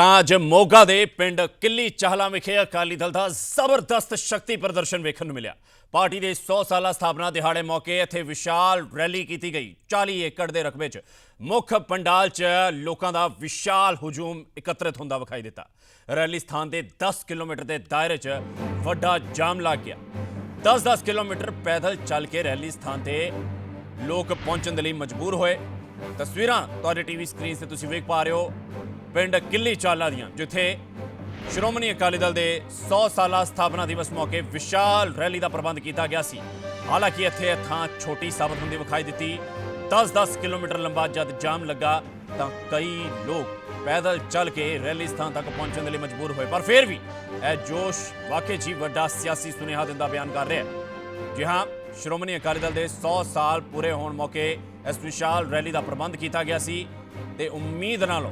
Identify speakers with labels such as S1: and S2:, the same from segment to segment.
S1: ਤਾਂ ਅੱਜ ਮੋਗਾ ਦੇ ਪਿੰਡ ਕਿੱਲੀ ਚਾਹਲਾ ਵਿਖੇ ਅਕਾਲੀ ਦਲ ਦਾ ਜ਼ਬਰਦਸਤ ਸ਼ਕਤੀ ਪ੍ਰਦਰਸ਼ਨ ਵੇਖਣ ਨੂੰ ਮਿਲਿਆ। ਪਾਰਟੀ ਦੇ 100 ਸਾਲਾ ਸਥਾਪਨਾ ਦਿਹਾੜੇ ਮੌਕੇ ਇੱਥੇ ਵਿਸ਼ਾਲ ਰੈਲੀ ਕੀਤੀ ਗਈ। 40 ਏਕੜ ਦੇ ਰਕਬੇ 'ਚ ਮੁੱਖ ਪੰਡਾਲ 'ਚ ਲੋਕਾਂ ਦਾ ਵਿਸ਼ਾਲ ਹਜੂਮ ਇਕੱਤਰਿਤ ਹੁੰਦਾ ਵਿਖਾਈ ਦਿੱਤਾ। ਰੈਲੀ ਸਥਾਨ ਦੇ 10 ਕਿਲੋਮੀਟਰ ਦੇ ਦਾਇਰੇ 'ਚ ਵੱਡਾ ਜਾਮ ਲੱਗ ਗਿਆ। 10-10 ਕਿਲੋਮੀਟਰ ਪੈਦਲ ਚੱਲ ਕੇ ਰੈਲੀ ਸਥਾਨ ਤੇ ਲੋਕ ਪਹੁੰਚਣ ਦੇ ਲਈ ਮਜਬੂਰ ਹੋਏ। ਤਸਵੀਰਾਂ ਤੁਹਾਡੇ ਟੀਵੀ ਸਕਰੀਨ ਤੇ ਤੁਸੀਂ ਵੇਖ ਪਾ ਰਹੇ ਹੋ। ਪਿੰਡ ਕਿੱਲੀ ਚਾਲਾ ਦੀਆਂ, ਜਿੱਥੇ ਸ਼੍ਰੋਮਣੀ ਅਕਾਲੀ ਦਲ ਦੇ 100 ਸਾਲਾ ਸਥਾਪਨਾ ਦਿਵਸ ਮੌਕੇ ਵਿਸ਼ਾਲ ਰੈਲੀ ਦਾ ਪ੍ਰਬੰਧ ਕੀਤਾ ਗਿਆ ਸੀ। ਹਾਲਾਂਕਿ ਇੱਥੇ ਇਹ ਥਾਂ ਛੋਟੀ ਸਾਬਤ ਹੁੰਦੀ ਵਿਖਾਈ ਦਿੱਤੀ। 10-10 ਕਿਲੋਮੀਟਰ ਲੰਬਾ ਜਦ ਜਾਮ ਲੱਗਾ ਤਾਂ ਕਈ ਲੋਕ ਪੈਦਲ ਚੱਲ ਕੇ ਰੈਲੀ ਸਥਾਨ ਤੱਕ ਪਹੁੰਚਣ ਦੇ ਲਈ ਮਜਬੂਰ ਹੋਏ। ਪਰ ਫਿਰ ਵੀ ਇਹ ਜੋਸ਼ ਵਾਕਈ ਜੀ ਵੱਡਾ ਸਿਆਸੀ ਸੁਨੇਹਾ ਦਿੰਦਾ ਬਿਆਨ ਕਰ ਰਿਹਾ ਹੈ। ਜੀ ਹਾਂ, ਸ਼੍ਰੋਮਣੀ ਅਕਾਲੀ ਦਲ ਦੇ 100 ਸਾਲ ਪੂਰੇ ਹੋਣ ਮੌਕੇ ਇਸ ਵਿਸ਼ਾਲ ਰੈਲੀ ਦਾ ਪ੍ਰਬੰਧ ਕੀਤਾ ਗਿਆ ਸੀ ਤੇ ਉਮੀਦ ਨਾਲੋਂ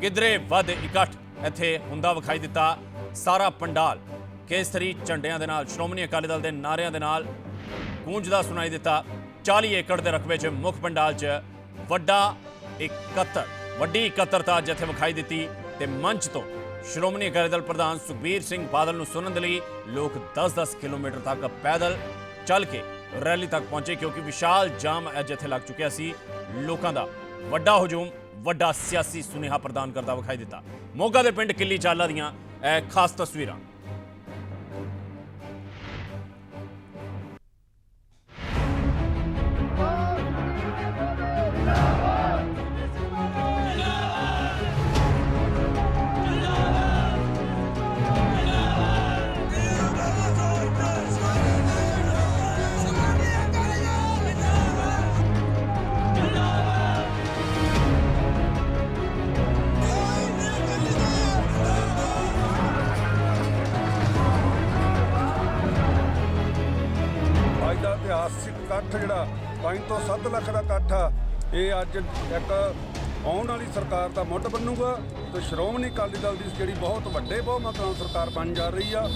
S1: ਕਿਧਰੇ ਵੱਧ ਇਕੱਠ ਇੱਥੇ ਹੁੰਦਾ ਵਿਖਾਈ ਦਿੱਤਾ ਸਾਰਾ ਪੰਡਾਲ। ਕੇਸਰੀ ਝੰਡਿਆਂ ਦੇ ਨਾਲ, ਸ਼੍ਰੋਮਣੀ ਅਕਾਲੀ ਦਲ ਦੇ ਨਾਅਰਿਆਂ ਦੇ ਨਾਲ ਗੂੰਜਦਾ ਸੁਣਾਈ ਦਿੱਤਾ। 40 ਏਕੜ ਦੇ ਰਕਬੇ 'ਚ ਮੁੱਖ ਪੰਡਾਲ 'ਚ ਵੱਡਾ ਇਕੱਤਰ, ਵੱਡੀ ਇਕੱਤਰਤਾ ਅੱਜ ਇੱਥੇ ਵਿਖਾਈ ਦਿੱਤੀ ਤੇ ਮੰਚ ਤੋਂ ਸ਼੍ਰੋਮਣੀ ਅਕਾਲੀ ਦਲ ਪ੍ਰਧਾਨ ਸੁਖਬੀਰ ਸਿੰਘ ਬਾਦਲ ਨੂੰ ਸੁਣਨ ਦੇ ਲਈ ਲੋਕ 10-10 ਕਿਲੋਮੀਟਰ ਤੱਕ ਪੈਦਲ ਚੱਲ ਕੇ ਰੈਲੀ ਤੱਕ ਪਹੁੰਚੇ ਕਿਉਂਕਿ ਵਿਸ਼ਾਲ ਜਾਮ ਅੱਜ ਇੱਥੇ ਲੱਗ ਚੁੱਕਿਆ ਸੀ। ਲੋਕਾਂ ਦਾ ਵੱਡਾ ਹਜੂਮ ਵੱਡਾ ਸਿਆਸੀ ਸੁਨੇਹਾ ਪ੍ਰਦਾਨ ਕਰਦਾ ਵਿਖਾਈ ਦਿੱਤਾ। ਮੋਗਾ ਦੇ ਪਿੰਡ ਕਿੱਲੀ ਚਾਲਾ ਦੀਆਂ ਇਹ ਖਾਸ ਤਸਵੀਰਾਂ।
S2: 7 ਲੱਖ ਦਾ ਇਕੱਠ ਆ। ਇਹ ਅੱਜ ਇੱਕ ਆਉਣ ਵਾਲੀ ਸਰਕਾਰ ਦਾ ਮੁੱਢ ਬੰਨੂਗਾ ਤੇ ਸ਼੍ਰੋਮਣੀ ਅਕਾਲੀ ਦਲ ਦੀ ਜਿਹੜੀ ਬਹੁਤ ਵੱਡੇ ਬਹੁਮਤ ਨਾਲ ਸਰਕਾਰ ਬਣ ਜਾ ਰਹੀ ਆ।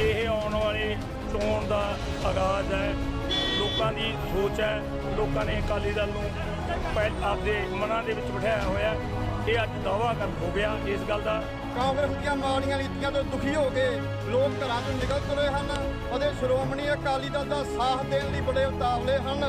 S3: ਇਹ ਆਉਣ ਵਾਲੀ ਚੋਣ ਦਾ ਆਗਾਜ਼ ਹੈ। ਲੋਕਾਂ ਦੀ ਸੋਚ ਹੈ ਲੋਕਾਂ ਨੇ ਅਕਾਲੀ ਦਲ ਨੂੰ ਪਹਿਲ ਆਪਦੇ ਮਨਾਂ ਦੇ ਵਿੱਚ ਬਿਠਾਇਆ ਹੋਇਆ। ਇਹ ਅੱਜ ਦਾਵਾ ਕਰ ਹੋ ਗਿਆ ਇਸ ਗੱਲ ਦਾ
S4: ਕਾਂਗਰਸ ਦੀਆਂ ਮਾੜੀਆਂ ਨੀਤੀਆਂ ਤੋਂ ਦੁਖੀ ਹੋ ਕੇ ਲੋਕ ਘਰਾਂ ਤੋਂ ਨਿਕਲ ਤੁਰੇ ਹਨ ਅਤੇ ਸ਼੍ਰੋਮਣੀ ਅਕਾਲੀ ਦਲ ਦਾ ਸਾਥ ਦੇਣ ਲਈ ਬੜੇ ਉਤਾਵਲੇ ਹਨ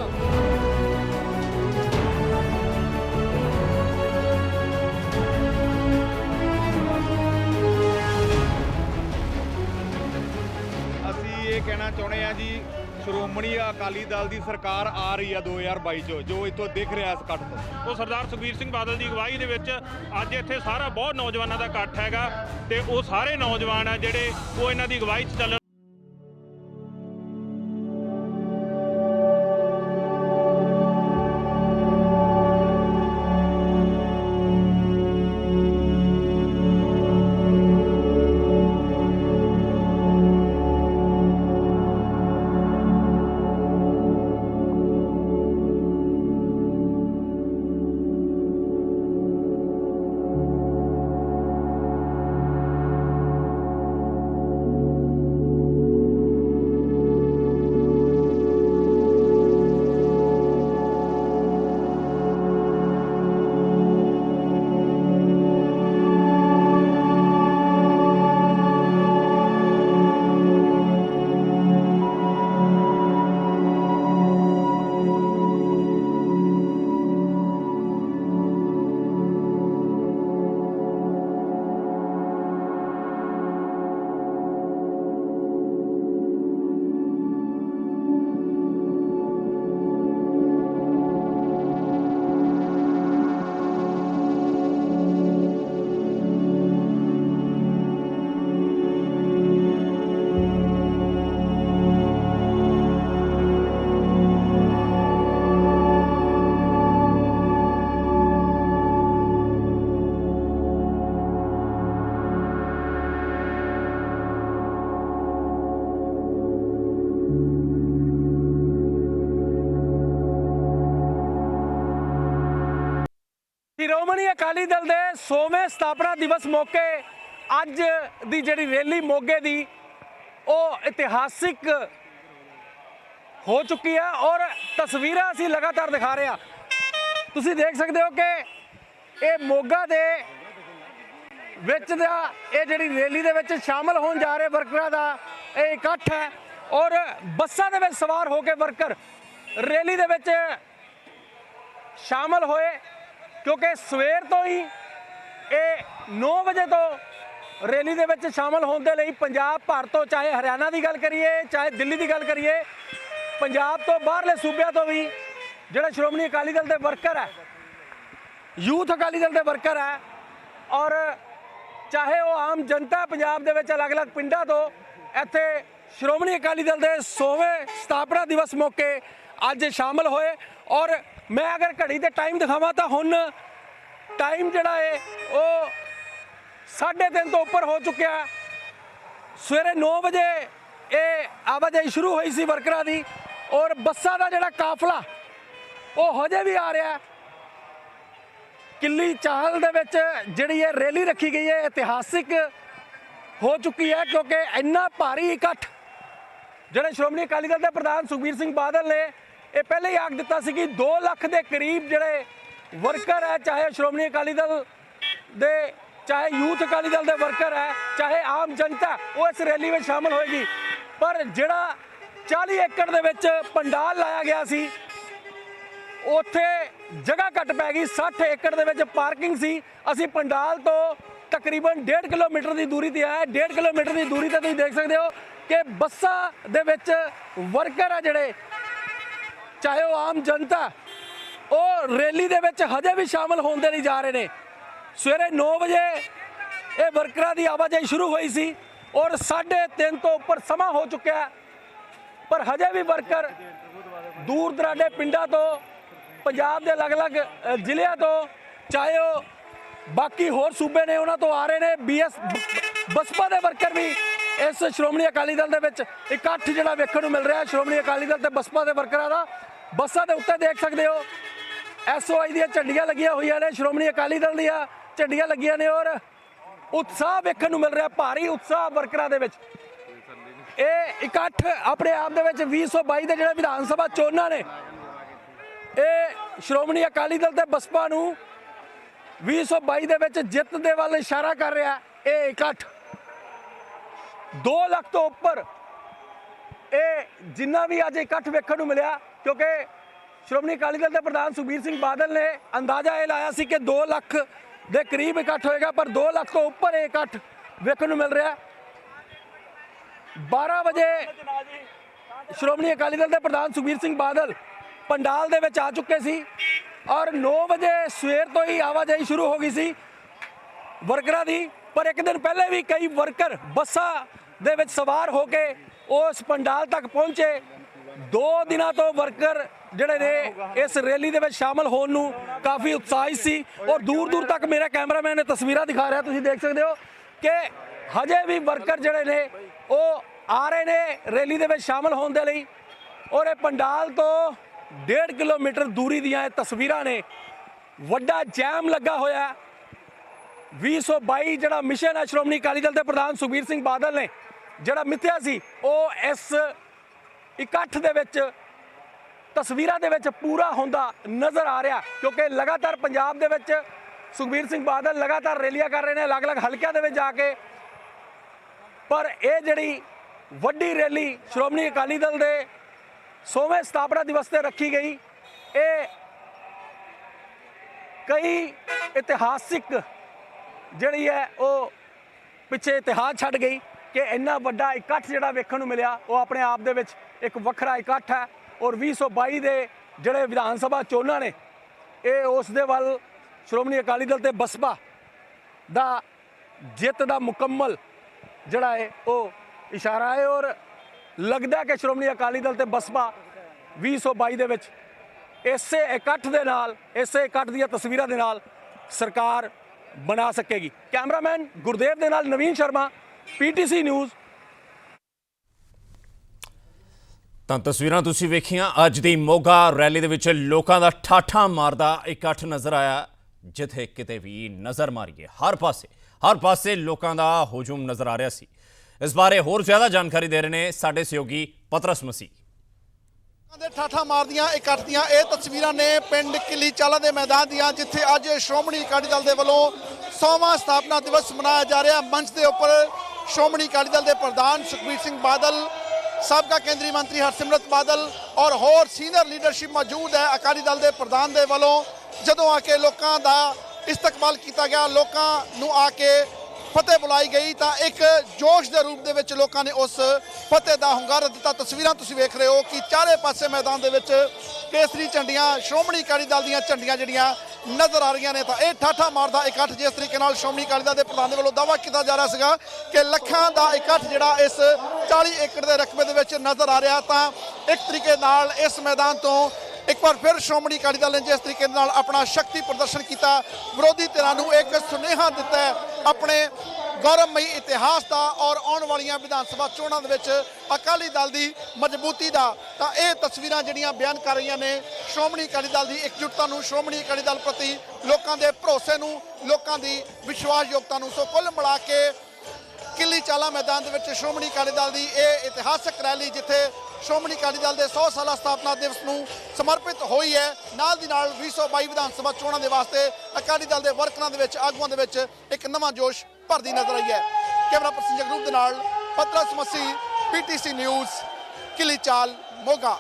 S5: ਅਸੀਂ ਇਹ ਕਹਿਣਾ ਚਾਹੁੰਦੇ ਆ ਜੀ ਸ਼੍ਰੋਮਣੀ ਅਕਾਲੀ ਦਲ ਦੀ ਸਰਕਾਰ ਆ ਰਹੀ ਆ 2022 ਚ, ਜੋ ਇੱਥੋਂ ਦਿਖ ਰਿਹਾ ਇਸ ਇਕੱਠ ਤੋਂ
S3: ਉਹ ਸਰਦਾਰ ਸੁਖਬੀਰ ਸਿੰਘ ਬਾਦਲ ਦੀ ਅਗਵਾਈ ਦੇ ਵਿੱਚ ਅੱਜ ਇੱਥੇ ਸਾਰਾ ਬਹੁਤ ਨੌਜਵਾਨਾਂ ਦਾ ਇਕੱਠ ਹੈਗਾ ਤੇ ਉਹ ਸਾਰੇ ਨੌਜਵਾਨ ਆ ਜਿਹੜੇ ਉਹ ਇਹਨਾਂ ਦੀ ਅਗਵਾਈ 'ਚ ਚੱਲਣ
S6: ਸ਼੍ਰੋਮਣੀ ਅਕਾਲੀ ਦਲ ਦੇ 100ਵੇਂ ਸਥਾਪਨਾ ਦਿਵਸ ਮੌਕੇ ਅੱਜ ਦੀ ਜਿਹੜੀ ਰੈਲੀ ਮੋਗੇ ਦੀ, ਉਹ ਇਤਿਹਾਸਿਕ ਹੋ ਚੁੱਕੀ ਹੈ ਔਰ ਤਸਵੀਰਾਂ ਅਸੀਂ ਲਗਾਤਾਰ ਦਿਖਾ ਰਹੇ ਹਾਂ ਤੁਸੀਂ ਦੇਖ ਸਕਦੇ ਹੋ ਕਿ ਇਹ ਮੋਗਾ ਦੇ ਵਿੱਚ ਦਾ ਇਹ ਜਿਹੜੀ ਰੈਲੀ ਦੇ ਵਿੱਚ ਸ਼ਾਮਲ ਹੋਣ ਜਾ ਰਹੇ ਵਰਕਰਾਂ ਦਾ ਇਹ ਇਕੱਠ ਹੈ ਔਰ ਬੱਸਾਂ ਦੇ ਵਿੱਚ ਸਵਾਰ ਹੋ ਕੇ ਵਰਕਰ ਰੈਲੀ ਦੇ ਵਿੱਚ ਸ਼ਾਮਲ ਹੋਏ। ਕਿਉਂਕਿ ਸਵੇਰ ਤੋਂ ਹੀ ਇਹ 9 ਵਜੇ ਤੋਂ ਰੈਲੀ ਦੇ ਵਿੱਚ ਸ਼ਾਮਲ ਹੋਣ ਦੇ ਲਈ ਪੰਜਾਬ ਭਰ ਤੋਂ ਚਾਹੇ ਹਰਿਆਣਾ ਦੀ ਗੱਲ ਕਰੀਏ, ਚਾਹੇ ਦਿੱਲੀ ਦੀ ਗੱਲ ਕਰੀਏ, ਪੰਜਾਬ ਤੋਂ ਬਾਹਰਲੇ ਸੂਬਿਆਂ ਤੋਂ ਵੀ ਜਿਹੜੇ ਸ਼੍ਰੋਮਣੀ ਅਕਾਲੀ ਦਲ ਦੇ ਵਰਕਰ ਹੈ, ਯੂਥ ਅਕਾਲੀ ਦਲ ਦੇ ਵਰਕਰ ਹੈ ਔਰ ਚਾਹੇ ਉਹ ਆਮ ਜਨਤਾ ਪੰਜਾਬ ਦੇ ਵਿੱਚ ਅਲੱਗ-ਅਲੱਗ ਪਿੰਡਾਂ ਤੋਂ ਇੱਥੇ ਸ਼੍ਰੋਮਣੀ ਅਕਾਲੀ ਦਲ ਦੇ 100ਵੇਂ ਸਥਾਪਨਾ ਦਿਵਸ ਮੌਕੇ ਅੱਜ ਸ਼ਾਮਲ ਹੋਏ ਔਰ ਮੈਂ ਅਗਰ ਘੜੀ ਤੇ ਟਾਈਮ ਦਿਖਾਵਾਂ ਤਾਂ ਹੁਣ ਟਾਈਮ ਜਿਹੜਾ ਹੈ ਉਹ 3:30 ਤੋਂ ਉੱਪਰ ਹੋ ਚੁੱਕਿਆ। ਸਵੇਰੇ 9 ਵਜੇ ਇਹ ਆਵਾਜਾਈ ਸ਼ੁਰੂ ਹੋਈ ਸੀ ਵਰਕਰਾਂ ਦੀ ਔਰ ਬੱਸਾਂ ਦਾ ਜਿਹੜਾ ਕਾਫਲਾ, ਉਹ ਹਜੇ ਵੀ ਆ ਰਿਹਾ। ਕਿੱਲੀ ਚਾਹਲ ਦੇ ਵਿੱਚ ਜਿਹੜੀ ਇਹ ਰੈਲੀ ਰੱਖੀ ਗਈ ਹੈ ਇਤਿਹਾਸਿਕ ਹੋ ਚੁੱਕੀ ਹੈ ਕਿਉਂਕਿ ਇੰਨਾ ਭਾਰੀ ਇਕੱਠ। ਜਿਹੜੇ ਸ਼੍ਰੋਮਣੀ ਅਕਾਲੀ ਦਲ ਦੇ ਪ੍ਰਧਾਨ ਸੁਖਬੀਰ ਸਿੰਘ ਬਾਦਲ ਨੇ ਇਹ ਪਹਿਲੇ ਹੀ ਆਖ ਦਿੱਤਾ ਸੀ ਕਿ 2 ਲੱਖ ਦੇ ਕਰੀਬ ਜਿਹੜੇ ਵਰਕਰ ਹੈ, ਚਾਹੇ ਸ਼੍ਰੋਮਣੀ ਅਕਾਲੀ ਦਲ ਦੇ, ਚਾਹੇ ਯੂਥ ਅਕਾਲੀ ਦਲ ਦੇ ਵਰਕਰ ਹੈ, ਚਾਹੇ ਆਮ ਜਨਤਾ, ਉਹ ਇਸ ਰੈਲੀ ਵਿੱਚ ਸ਼ਾਮਲ ਹੋਏਗੀ। ਪਰ ਜਿਹੜਾ 40 ਏਕੜ ਦੇ ਵਿੱਚ ਪੰਡਾਲ ਲਾਇਆ ਗਿਆ ਸੀ, ਉੱਥੇ ਜਗ੍ਹਾ ਘੱਟ ਪੈ ਗਈ 60 ਏਕੜ ਦੇ ਵਿੱਚ ਪਾਰਕਿੰਗ ਸੀ। ਅਸੀਂ ਪੰਡਾਲ ਤੋਂ ਤਕਰੀਬਨ 1.5 ਕਿਲੋਮੀਟਰ ਦੀ ਦੂਰੀ ਤੇ ਆਇਆ 1.5 ਕਿਲੋਮੀਟਰ ਦੀ ਦੂਰੀ ਤੇ ਤੁਸੀਂ ਦੇਖ ਸਕਦੇ ਹੋ ਕਿ ਬੱਸਾਂ ਦੇ ਵਿੱਚ ਵਰਕਰ ਆ ਜਿਹੜੇ ਚਾਹੇ ਉਹ ਆਮ ਜਨਤਾ ਉਹ ਰੈਲੀ ਦੇ ਵਿੱਚ ਹਜੇ ਵੀ ਸ਼ਾਮਲ ਹੋਣ ਦੇ ਲਈ ਜਾ ਰਹੇ ਨੇ। ਸਵੇਰੇ 9 ਵਜੇ ਇਹ ਵਰਕਰਾਂ ਦੀ ਆਵਾਜਾਈ ਸ਼ੁਰੂ ਹੋਈ ਸੀ ਔਰ 3:30 ਤੋਂ ਉੱਪਰ ਸਮਾਂ ਹੋ ਚੁੱਕਿਆ ਪਰ ਹਜੇ ਵੀ ਵਰਕਰ ਦੂਰ ਦਰਾਡੇ ਪਿੰਡਾਂ ਤੋਂ, ਪੰਜਾਬ ਦੇ ਅਲੱਗ-ਅਲੱਗ ਜ਼ਿਲ੍ਹਿਆਂ ਤੋਂ, ਚਾਹੇ ਉਹ ਬਾਕੀ ਹੋਰ ਸੂਬੇ ਨੇ ਉਹਨਾਂ ਤੋਂ ਆ ਰਹੇ ਨੇ। ਬੀਐਸ ਬਸਪਾ ਦੇ ਵਰਕਰ ਵੀ ਇਸ ਸ਼੍ਰੋਮਣੀ ਅਕਾਲੀ ਦਲ ਦੇ ਵਿੱਚ ਇਕੱਠ ਜਿਹੜਾ ਵੇਖਣ ਨੂੰ ਮਿਲ ਰਿਹਾ ਹੈ ਸ਼੍ਰੋਮਣੀ ਅਕਾਲੀ ਦਲ ਤੇ ਬਸਪਾ ਦੇ ਵਰਕਰਾਂ ਦਾ। ਬੱਸਾਂ ਦੇ ਉੱਤੇ ਦੇਖ ਸਕਦੇ ਹੋ ਐਸਓਆਈ ਦੀਆਂ ਝੰਡੀਆਂ ਲੱਗੀਆਂ ਹੋਈਆਂ ਨੇ, ਸ਼੍ਰੋਮਣੀ ਅਕਾਲੀ ਦਲ ਦੀਆਂ ਝੰਡੀਆਂ ਲੱਗੀਆਂ ਨੇ ਔਰ ਉਤਸ਼ਾਹ ਵੇਖਣ ਨੂੰ ਮਿਲ ਰਿਹਾ, ਭਾਰੀ ਉਤਸ਼ਾਹ ਵਰਕਰਾਂ ਦੇ ਵਿੱਚ। ਇਹ ਇਕੱਠ ਆਪਣੇ ਆਪ ਦੇ ਵਿੱਚ 2022 ਦੇ ਜਿਹੜੇ ਵਿਧਾਨ ਸਭਾ ਚੋਣਾਂ ਨੇ, ਇਹ ਸ਼੍ਰੋਮਣੀ ਅਕਾਲੀ ਦਲ ਤੇ ਬਸਪਾ ਨੂੰ 2022 ਦੇ ਵਿੱਚ ਜਿੱਤ ਦੇ ਵੱਲ ਇਸ਼ਾਰਾ ਕਰ ਰਿਹਾ, ਇਹ ਇਕੱਠ 2 ਲੱਖ ਤੋਂ ਉੱਪਰ। ਇਹ ਜਿੰਨਾ ਵੀ ਅੱਜ ਇਕੱਠ ਵੇਖਣ ਨੂੰ ਮਿਲਿਆ, ਕਿਉਂਕਿ ਸ਼੍ਰੋਮਣੀ ਅਕਾਲੀ ਦਲ ਦੇ ਪ੍ਰਧਾਨ ਸੁਖਬੀਰ ਸਿੰਘ ਬਾਦਲ ਨੇ ਅੰਦਾਜ਼ਾ ਇਹ ਲਾਇਆ ਸੀ ਕਿ 2 ਲੱਖ ਦੇ ਕਰੀਬ ਇਕੱਠ ਹੋਏਗਾ, ਪਰ 2 ਲੱਖ ਤੋਂ ਉੱਪਰ ਇਹ ਇਕੱਠ ਵੇਖਣ ਨੂੰ ਮਿਲ ਰਿਹਾ। 12 ਵਜੇ ਸ਼੍ਰੋਮਣੀ ਅਕਾਲੀ ਦਲ ਦੇ ਪ੍ਰਧਾਨ ਸੁਖਬੀਰ ਸਿੰਘ ਬਾਦਲ ਪੰਡਾਲ ਦੇ ਵਿੱਚ ਆ ਚੁੱਕੇ ਸੀ ਔਰ 9 ਵਜੇ ਸਵੇਰ ਤੋਂ ਹੀ ਆਵਾਜਾਈ ਸ਼ੁਰੂ ਹੋ ਗਈ ਸੀ। ਵਰਕਰਾਂ ਦੀ ਪਰ ਇੱਕ ਦਿਨ ਪਹਿਲੇ ਵੀ ਕਈ ਵਰਕਰ ਬੱਸਾਂ ਦੇ ਵਿੱਚ ਸਵਾਰ ਹੋ ਕੇ ਉਸ ਪੰਡਾਲ ਤੱਕ ਪਹੁੰਚੇ। ਦੋ ਦਿਨਾਂ ਤੋਂ ਵਰਕਰ ਜਿਹੜੇ ਨੇ ਇਸ ਰੈਲੀ ਦੇ ਵਿੱਚ ਸ਼ਾਮਲ ਹੋਣ ਨੂੰ ਕਾਫੀ ਉਤਸ਼ਾਹਿਤ ਸੀ ਔਰ ਦੂਰ ਦੂਰ ਤੱਕ ਮੇਰਾ ਕੈਮਰਾਮੈਨ ਨੇ ਤਸਵੀਰਾਂ ਦਿਖਾ ਰਿਹਾ, ਤੁਸੀਂ ਦੇਖ ਸਕਦੇ ਹੋ ਕਿ ਹਜੇ ਵੀ ਵਰਕਰ ਜਿਹੜੇ ਨੇ ਉਹ ਆ ਰਹੇ ਨੇ ਰੈਲੀ ਦੇ ਵਿੱਚ ਸ਼ਾਮਲ ਹੋਣ ਦੇ ਲਈ ਔਰ ਇਹ ਪੰਡਾਲ ਤੋਂ 1.5 ਕਿਲੋਮੀਟਰ ਦੂਰੀ ਦੀਆਂ ਇਹ ਤਸਵੀਰਾਂ ਨੇ। ਵੱਡਾ ਜੈਮ ਲੱਗਾ ਹੋਇਆ। 2022 ਜਿਹੜਾ ਮਿਸ਼ਨ ਹੈ, ਸ਼੍ਰੋਮਣੀ ਅਕਾਲੀ ਦਲ ਦੇ ਪ੍ਰਧਾਨ ਸੁਖਬੀਰ ਸਿੰਘ ਬਾਦਲ ਨੇ, ਜਿਹੜਾ ਮਿੱਥਿਆ ਸੀ, ਉਹ ਇਸ ਇਕੱਠ ਦੇ ਵਿੱਚ, ਤਸਵੀਰਾਂ ਦੇ ਵਿੱਚ ਪੂਰਾ ਹੁੰਦਾ ਨਜ਼ਰ ਆ ਰਿਹਾ, ਕਿਉਂਕਿ ਲਗਾਤਾਰ ਪੰਜਾਬ ਦੇ ਵਿੱਚ ਸੁਖਬੀਰ ਸਿੰਘ ਬਾਦਲ ਲਗਾਤਾਰ ਰੈਲੀਆਂ ਕਰ ਰਹੇ ਨੇ, ਅਲੱਗ-ਅਲੱਗ ਹਲਕਿਆਂ ਦੇ ਵਿੱਚ ਜਾ ਕੇ। ਪਰ ਇਹ ਜਿਹੜੀ ਵੱਡੀ ਰੈਲੀ ਸ਼੍ਰੋਮਣੀ ਅਕਾਲੀ ਦਲ ਦੇ 100ਵੇਂ ਸਥਾਪਨਾ ਦਿਵਸ ਤੇ ਰੱਖੀ ਗਈ, ਇਹ ਕਈ ਇਤਿਹਾਸਿਕ ਜਿਹੜੀ ਹੈ ਉਹ ਪਿੱਛੇ ਇਤਿਹਾਸ ਛੱਡ ਗਈ ਕਿ ਇੰਨਾ ਵੱਡਾ ਇਕੱਠ ਜਿਹੜਾ ਵੇਖਣ ਨੂੰ ਮਿਲਿਆ, ਉਹ ਆਪਣੇ ਆਪ ਦੇ ਵਿੱਚ ਇੱਕ ਵੱਖਰਾ ਇਕੱਠ ਹੈ ਔਰ 2022 ਦੇ ਜਿਹੜੇ ਵਿਧਾਨ ਸਭਾ ਚੋਣਾਂ ਨੇ, ਇਹ ਉਸ ਦੇ ਵੱਲ ਸ਼੍ਰੋਮਣੀ ਅਕਾਲੀ ਦਲ ਤੇ ਬਸਪਾ ਦਾ ਜਿੱਤ ਦਾ ਮੁਕੰਮਲ ਜਿਹੜਾ ਹੈ ਉਹ ਇਸ਼ਾਰਾ ਹੈ ਔਰ ਲੱਗਦਾ ਕਿ ਸ਼੍ਰੋਮਣੀ ਅਕਾਲੀ ਦਲ ਤੇ ਬਸਪਾ 2022 ਦੇ ਵਿੱਚ ਇਸੇ ਇਕੱਠ ਦੇ ਨਾਲ, ਇਸੇ ਇਕੱਠ ਦੀਆਂ ਤਸਵੀਰਾਂ ਦੇ ਨਾਲ ਸਰਕਾਰ ਬਣਾ ਸਕੇਗੀ। ਕੈਮਰਾਮੈਨ ਗੁਰਦੇਵ ਦੇ ਨਾਲ ਨਵੀਨ ਸ਼ਰਮਾ, ਪੀਟੀਸੀ ਨਿਊਜ਼।
S1: ਤਾਂ ਤਸਵੀਰਾਂ ਤੁਸੀਂ ਵੇਖੀਆਂ, ਅੱਜ ਦੀ ਮੋਗਾ ਰੈਲੀ ਦੇ ਵਿੱਚ ਲੋਕਾਂ ਦਾ ਠਾਠਾ ਮਾਰਦਾ ਇਕੱਠ ਨਜ਼ਰ ਆਇਆ, ਜਿੱਥੇ ਕਿਤੇ ਵੀ ਨਜ਼ਰ ਮਾਰੀਏ। ਹਰ ਪਾਸੇ ਹਰ ਪਾਸੇ ਲੋਕਾਂ ਦਾ ਹਜੂਮ ਨਜ਼ਰ ਆ ਰਿਹਾ ਸੀ। ਇਸ ਬਾਰੇ ਹੋਰ ਜ਼ਿਆਦਾ ਜਾਣਕਾਰੀ ਦੇ ਰਹੇ ਨੇ ਸਾਡੇ ਸਹਿਯੋਗੀ ਪਤਰਸ ਮਸੀਹ।
S7: ਦੇ ਠਾਠਾ ਮਾਰਦੀਆਂ ਇਕੱਠ ਦੀਆਂ ਇਹ ਤਸਵੀਰਾਂ ਨੇ ਪਿੰਡ ਕਿੱਲੀ ਚਾਲਾ ਦੇ ਮੈਦਾਨ ਦੀਆਂ, ਜਿੱਥੇ ਅੱਜ ਸ਼੍ਰੋਮਣੀ ਅਕਾਲੀ ਦਲ ਦੇ ਵੱਲੋਂ 100ਵਾਂ ਸਥਾਪਨਾ ਦਿਵਸ ਮਨਾਇਆ ਜਾ ਰਿਹਾ। ਮੰਚ ਦੇ ਉੱਪਰ ਸ਼੍ਰੋਮਣੀ ਅਕਾਲੀ ਦਲ ਦੇ ਪ੍ਰਧਾਨ ਸੁਖਬੀਰ ਸਿੰਘ ਬਾਦਲ, ਸਾਬਕਾ ਕੇਂਦਰੀ ਮੰਤਰੀ ਹਰਸਿਮਰਤ ਬਾਦਲ ਔਰ ਹੋਰ ਸੀਨੀਅਰ ਲੀਡਰਸ਼ਿਪ ਮੌਜੂਦ ਹੈ ਅਕਾਲੀ ਦਲ ਦੇ ਪ੍ਰਧਾਨ ਦੇ ਵੱਲੋਂ। ਜਦੋਂ ਆ ਕੇ ਲੋਕਾਂ ਦਾ ਇਸਤਕਬਾਲ ਕੀਤਾ ਗਿਆ, ਲੋਕਾਂ ਨੂੰ ਆ ਕੇ ਫਤਿਹ ਬੁਲਾਈ ਗਈ ਤਾਂ ਇੱਕ ਜੋਸ਼ ਦੇ ਰੂਪ ਦੇ ਵਿੱਚ ਲੋਕਾਂ ਨੇ ਉਸ ਫਤਿਹ ਦਾ ਹੁੰਗਾਰਾ ਦਿੱਤਾ। ਤਸਵੀਰਾਂ ਤੁਸੀਂ ਵੇਖ ਰਹੇ ਹੋ ਕਿ ਚਾਰੇ ਪਾਸੇ ਮੈਦਾਨ ਦੇ ਵਿੱਚ ਕੇਸਰੀ ਝੰਡੀਆਂ, ਸ਼੍ਰੋਮਣੀ ਅਕਾਲੀ ਦਲ ਦੀਆਂ ਝੰਡੀਆਂ ਜਿਹੜੀਆਂ ਨਜ਼ਰ ਆ ਰਹੀਆਂ ਨੇ ਤਾਂ ਇਹ ਠਾਠਾ ਮਾਰਦਾ ਇਕੱਠ ਜਿਸ ਤਰੀਕੇ ਨਾਲ ਸ਼੍ਰੋਮਣੀ ਅਕਾਲੀ ਦਲ ਦੇ ਪ੍ਰਧਾਨ ਦੇ ਵੱਲੋਂ ਦਾਅਵਾ ਕੀਤਾ ਜਾ ਰਿਹਾ ਸੀਗਾ ਕਿ ਲੱਖਾਂ ਦਾ ਇਕੱਠ ਜਿਹੜਾ ਇਸ 40 ਏਕੜ ਦੇ ਰਕਬੇ ਦੇ ਵਿੱਚ ਨਜ਼ਰ ਆ ਰਿਹਾ ਤਾਂ ਇੱਕ ਤਰੀਕੇ ਨਾਲ ਇਸ ਮੈਦਾਨ ਤੋਂ ਇੱਕ ਵਾਰ ਫਿਰ ਸ਼੍ਰੋਮਣੀ ਅਕਾਲੀ ਦਲ ਨੇ ਜਿਸ ਤਰੀਕੇ ਨਾਲ ਆਪਣਾ ਸ਼ਕਤੀ ਪ੍ਰਦਰਸ਼ਨ ਕੀਤਾ, ਵਿਰੋਧੀ ਧਿਰਾਂ ਨੂੰ ਇੱਕ ਸੁਨੇਹਾ ਦਿੱਤਾ ਹੈ ਆਪਣੇ ਗੌਰਵਮਈ ਇਤਿਹਾਸ ਦਾ ਔਰ ਆਉਣ ਵਾਲੀਆਂ ਵਿਧਾਨ ਸਭਾ ਚੋਣਾਂ ਦੇ ਵਿੱਚ ਅਕਾਲੀ ਦਲ ਦੀ ਮਜ਼ਬੂਤੀ ਦਾ। ਤਾਂ ਇਹ ਤਸਵੀਰਾਂ ਜਿਹੜੀਆਂ ਬਿਆਨ ਕਰ ਰਹੀਆਂ ਨੇ, ਸ਼੍ਰੋਮਣੀ ਅਕਾਲੀ ਦਲ ਦੀ ਇਕਜੁੱਟਤਾ ਨੂੰ, ਸ਼੍ਰੋਮਣੀ ਅਕਾਲੀ ਦਲ ਪ੍ਰਤੀ ਲੋਕਾਂ ਦੇ ਭਰੋਸੇ ਨੂੰ, ਲੋਕਾਂ ਦੀ ਵਿਸ਼ਵਾਸਯੋਗਤਾ ਨੂੰ। ਸੋ ਕੁੱਲ ਮਿਲਾ ਕੇ ਕਿੱਲੀ ਚਾਲਾ ਮੈਦਾਨ ਦੇ ਵਿੱਚ ਸ਼੍ਰੋਮਣੀ ਅਕਾਲੀ ਦਲ ਦੀ ਇਹ ਇਤਿਹਾਸਕ ਰੈਲੀ ਜਿੱਥੇ ਸ਼੍ਰੋਮਣੀ ਅਕਾਲੀ ਦਲ ਦੇ 100 ਸਾਲਾ ਸਥਾਪਨਾ ਦਿਵਸ ਨੂੰ ਸਮਰਪਿਤ ਹੋਈ ਹੈ। ਨਾਲ ਦੀ ਨਾਲ 2022 ਵਿਧਾਨ ਸਭਾ ਚੋਣਾਂ ਦੇ ਵਾਸਤੇ ਅਕਾਲੀ ਦਲ ਦੇ ਵਰਕਰਾਂ ਦੇ ਵਿੱਚ, ਆਗੂਆਂ ਦੇ ਵਿੱਚ ਇੱਕ ਨਵਾਂ ਜੋਸ਼ ਭਰਦੀ ਨਜ਼ਰ ਆਈ ਹੈ। ਕੈਮਰਾ ਪਰਸਨ ਜਗਰੂਪ ਦੇ ਨਾਲ ਪਤਰਸ ਮਸੀ ਪੀਟੀਸੀ ਨਿਊਜ਼, ਕਿੱਲੀ ਚਾਲ, ਮੋਗਾ।